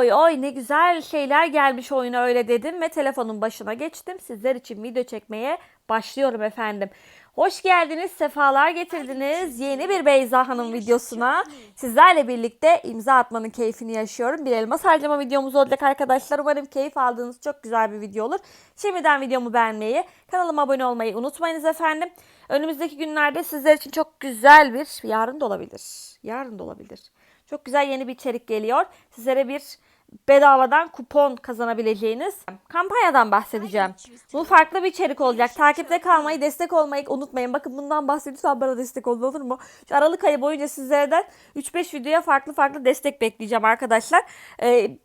Oy oy ne güzel şeyler gelmiş oyuna öyle dedim ve telefonun başına geçtim. Sizler için video çekmeye başlıyorum efendim. Hoş geldiniz, sefalar getirdiniz. Yeni bir Beyza Hanım videosuna sizlerle birlikte imza atmanın keyfini yaşıyorum. Bir elmas harcama videomuz olacak arkadaşlar. Umarım keyif aldığınız çok güzel bir video olur. Şimdiden videomu beğenmeyi, kanalıma abone olmayı unutmayınız efendim. Önümüzdeki günlerde sizler için çok güzel bir, yarın da olabilir. Yarın da olabilir. Çok güzel yeni bir içerik geliyor. Sizlere bir bedavadan kupon kazanabileceğiniz kampanyadan bahsedeceğim. Bu farklı bir içerik olacak. Takipte kalmayı, destek olmayı unutmayın. Bakın bundan bahsediyorsam bana destek olun olur mu? Şu Aralık ayı boyunca sizlerden 3-5 videoya farklı farklı destek bekleyeceğim arkadaşlar. Ee,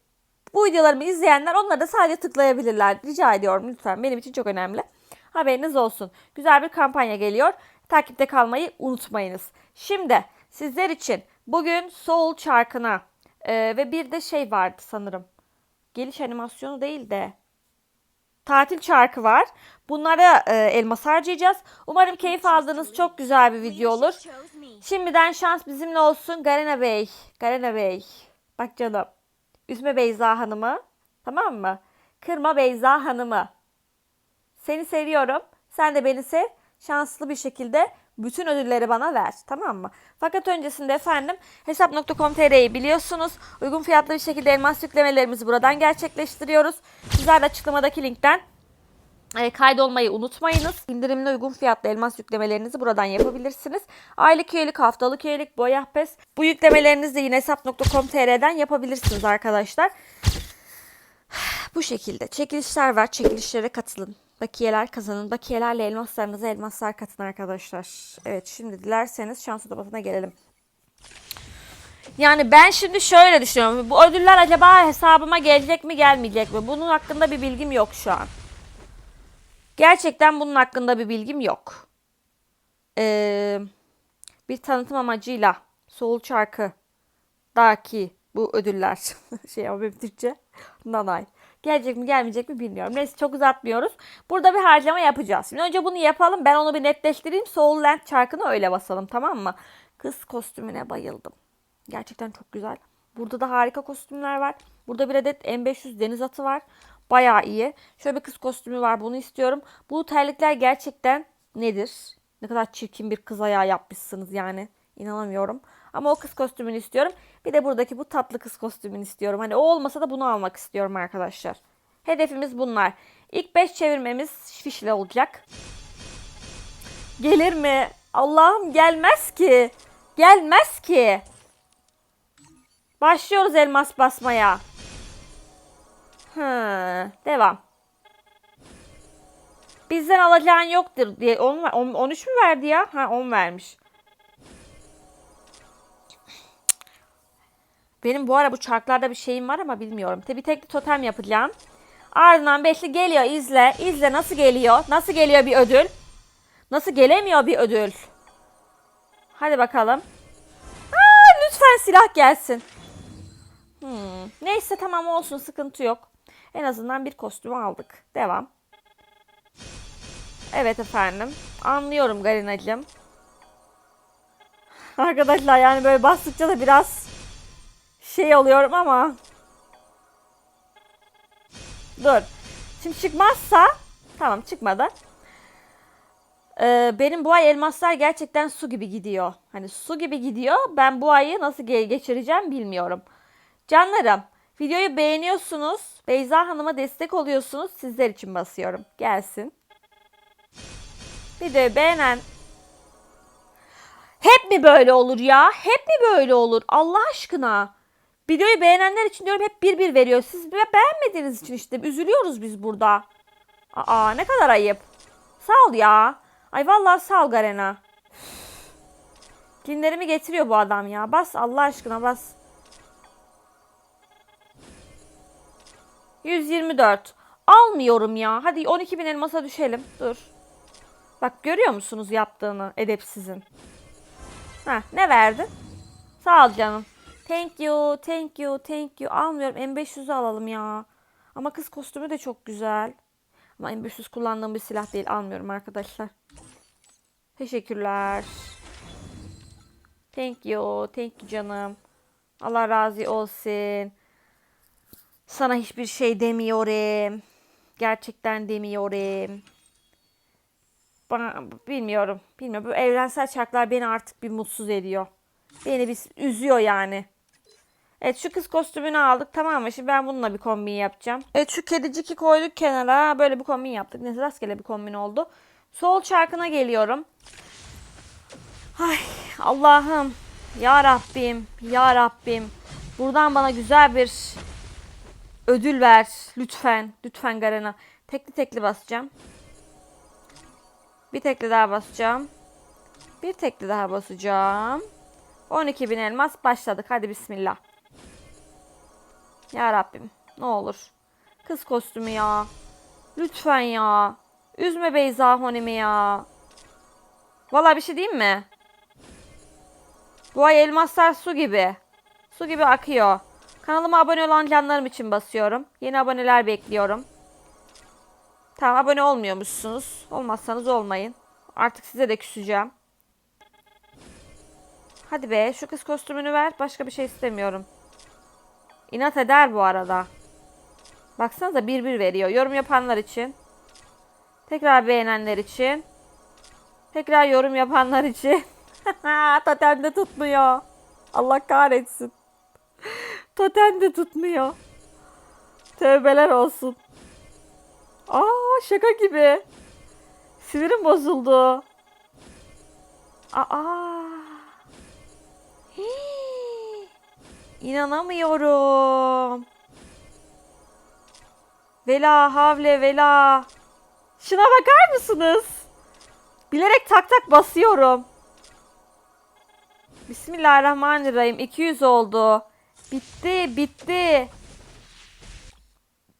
bu videolarımı izleyenler onlara da sadece tıklayabilirler. Rica ediyorum lütfen. Benim için çok önemli. Haberiniz olsun. Güzel bir kampanya geliyor. Takipte kalmayı unutmayınız. Şimdi sizler için bugün Soul çarkına e, ve bir de şey vardı sanırım. Geliş animasyonu değil de tatil çarkı var. Bunlara e, elmas harcayacağız. Umarım keyif aldığınız çok güzel bir video olur. Şimdiden şans bizimle olsun. Garena Bey. Garena Bey. Bak canım. Üzme Beyza Hanım'ı. Tamam mı? Kırma Beyza Hanım'ı. Seni seviyorum. Sen de beni sev. Şanslı bir şekilde bütün ödülleri bana ver. Tamam mı? Fakat öncesinde efendim hesap.com.tr'yi biliyorsunuz. Uygun fiyatlı bir şekilde elmas yüklemelerimizi buradan gerçekleştiriyoruz. Sizler de açıklamadaki linkten e, kaydolmayı unutmayınız. İndirimli uygun fiyatlı elmas yüklemelerinizi buradan yapabilirsiniz. Aylık üyelik, haftalık üyelik, boyah pes. Bu yüklemelerinizi de yine hesap.com.tr'den yapabilirsiniz arkadaşlar. Bu şekilde çekilişler var. Çekilişlere katılın. Bakiyeler kazanın. Bakiyelerle elmaslarınıza elmaslar katın arkadaşlar. Evet şimdi dilerseniz şans odasına gelelim. Yani ben şimdi şöyle düşünüyorum. Bu ödüller acaba hesabıma gelecek mi gelmeyecek mi? Bunun hakkında bir bilgim yok şu an. Gerçekten bunun hakkında bir bilgim yok. Ee, bir tanıtım amacıyla Soul Çarkı daki bu ödüller şey ama benim Türkçe nanay. Gelecek mi gelmeyecek mi bilmiyorum. Neyse çok uzatmıyoruz. Burada bir harcama yapacağız. Şimdi önce bunu yapalım. Ben onu bir netleştireyim. Soul Land çarkını öyle basalım tamam mı? Kız kostümüne bayıldım. Gerçekten çok güzel. Burada da harika kostümler var. Burada bir adet M500 deniz atı var. Bayağı iyi. Şöyle bir kız kostümü var. Bunu istiyorum. Bu terlikler gerçekten nedir? Ne kadar çirkin bir kız ayağı yapmışsınız yani. İnanamıyorum. Ama o kız kostümünü istiyorum. Bir de buradaki bu tatlı kız kostümünü istiyorum. Hani o olmasa da bunu almak istiyorum arkadaşlar. Hedefimiz bunlar. İlk 5 çevirmemiz fişle olacak. Gelir mi? Allah'ım gelmez ki. Gelmez ki. Başlıyoruz elmas basmaya. Hı, devam. Bizden alacağın yoktur diye 10 10 13 mü verdi ya? Ha 10 vermiş. Benim bu ara bu çarklarda bir şeyim var ama bilmiyorum. Tabi tekli totem yapacağım. Ardından beşli geliyor izle. İzle nasıl geliyor? Nasıl geliyor bir ödül? Nasıl gelemiyor bir ödül? Hadi bakalım. Aa, lütfen silah gelsin. Hmm. Neyse tamam olsun sıkıntı yok. En azından bir kostümü aldık. Devam. Evet efendim. Anlıyorum Garinacığım. Arkadaşlar yani böyle bastıkça da biraz şey oluyorum ama. Dur. Şimdi çıkmazsa tamam çıkmadı. Ee, benim bu ay elmaslar gerçekten su gibi gidiyor. Hani su gibi gidiyor. Ben bu ayı nasıl ge- geçireceğim bilmiyorum. Canlarım videoyu beğeniyorsunuz. Beyza Hanım'a destek oluyorsunuz. Sizler için basıyorum. Gelsin. Videoyu beğenen hep mi böyle olur ya? Hep mi böyle olur? Allah aşkına. Videoyu beğenenler için diyorum hep bir bir veriyor. Siz be- beğenmediğiniz için işte üzülüyoruz biz burada. Aa ne kadar ayıp. Sağ ol ya. Ay vallahi sağ ol Garena. Günlerimi getiriyor bu adam ya. Bas Allah aşkına bas. 124. Almıyorum ya. Hadi 12 bin elmasa düşelim. Dur. Bak görüyor musunuz yaptığını edepsizin. Ha ne verdin? Sağ ol canım. Thank you, thank you, thank you. Almıyorum. M500'ü alalım ya. Ama kız kostümü de çok güzel. Ama M500 kullandığım bir silah değil. Almıyorum arkadaşlar. Teşekkürler. Thank you, thank you canım. Allah razı olsun. Sana hiçbir şey demiyorum. Gerçekten demiyorum. Bana bilmiyorum. Bilmiyorum. Bu evrensel çarklar beni artık bir mutsuz ediyor. Beni bir üzüyor yani. Evet şu kız kostümünü aldık tamam mı? Şimdi ben bununla bir kombin yapacağım. Evet şu kediciki koyduk kenara. Böyle bir kombin yaptık. Neyse rastgele bir kombin oldu. Sol çarkına geliyorum. Ay Allah'ım. Ya Rabbim. Ya Rabbim. Buradan bana güzel bir ödül ver. Lütfen. Lütfen Garena. Tekli tekli basacağım. Bir tekli daha basacağım. Bir tekli daha basacağım. 12 bin elmas başladık. Hadi bismillah. Ya Rabbim ne olur. Kız kostümü ya. Lütfen ya. Üzme Beyza Honim'i ya. Valla bir şey diyeyim mi? Bu ay elmaslar su gibi. Su gibi akıyor. Kanalıma abone olan canlarım için basıyorum. Yeni aboneler bekliyorum. Tamam abone olmuyormuşsunuz. Olmazsanız olmayın. Artık size de küseceğim. Hadi be şu kız kostümünü ver. Başka bir şey istemiyorum. İnat eder bu arada. Baksanıza bir bir veriyor. Yorum yapanlar için. Tekrar beğenenler için. Tekrar yorum yapanlar için. Totem de tutmuyor. Allah kahretsin. Totem de tutmuyor. Tövbeler olsun. Aa şaka gibi. Sinirim bozuldu. Aa. İnanamıyorum. Vela havle vela. Şuna bakar mısınız? Bilerek tak tak basıyorum. Bismillahirrahmanirrahim. 200 oldu. Bitti, bitti.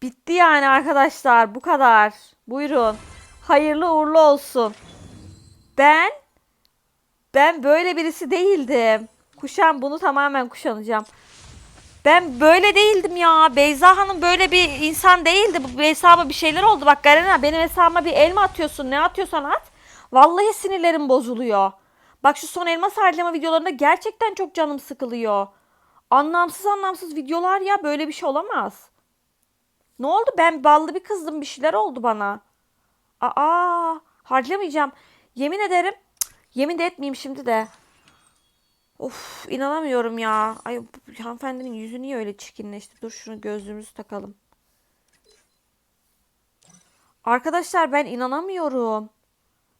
Bitti yani arkadaşlar. Bu kadar. Buyurun. Hayırlı uğurlu olsun. Ben ben böyle birisi değildim. Kuşan bunu tamamen kuşanacağım. Ben böyle değildim ya. Beyza Hanım böyle bir insan değildi. Bu hesaba bir şeyler oldu. Bak Garena benim hesabıma bir elma atıyorsun. Ne atıyorsan at. Vallahi sinirlerim bozuluyor. Bak şu son elmas harcama videolarında gerçekten çok canım sıkılıyor. Anlamsız anlamsız videolar ya. Böyle bir şey olamaz. Ne oldu? Ben ballı bir kızdım. Bir şeyler oldu bana. Aa, harcamayacağım. Yemin ederim. Yemin de etmeyeyim şimdi de. Of inanamıyorum ya. Ay hanımefendinin yüzü niye öyle çirkinleşti? Dur şunu gözlüğümüzü takalım. Arkadaşlar ben inanamıyorum.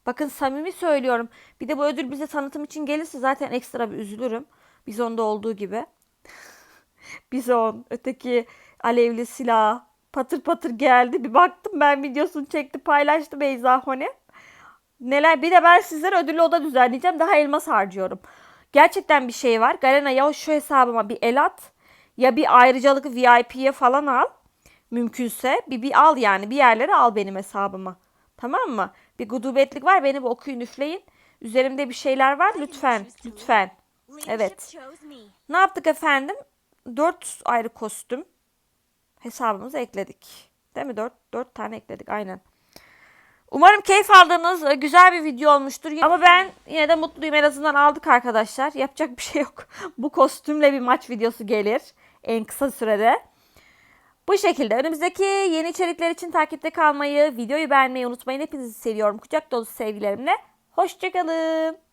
Bakın samimi söylüyorum. Bir de bu ödül bize tanıtım için gelirse zaten ekstra bir üzülürüm. Bizon'da olduğu gibi. Bizon, öteki alevli silah patır patır geldi. Bir baktım ben videosunu çekti paylaştı Beyza Hone. Neler bir de ben sizlere ödüllü oda düzenleyeceğim. Daha elmas harcıyorum. Gerçekten bir şey var. Garena ya şu hesabıma bir el at ya bir ayrıcalık VIP'ye falan al. Mümkünse bir, bir al yani bir yerlere al benim hesabıma. Tamam mı? Bir gudubetlik var beni bir okuyun üfleyin. Üzerimde bir şeyler var lütfen lütfen. Evet. Ne yaptık efendim? 4 ayrı kostüm hesabımıza ekledik. Değil mi? 4, 4 tane ekledik aynen. Umarım keyif aldığınız e, güzel bir video olmuştur. Ama ben yine de mutluyum. En azından aldık arkadaşlar. Yapacak bir şey yok. Bu kostümle bir maç videosu gelir. En kısa sürede. Bu şekilde önümüzdeki yeni içerikler için takipte kalmayı, videoyu beğenmeyi unutmayın. Hepinizi seviyorum. Kucak dolusu sevgilerimle. Hoşçakalın.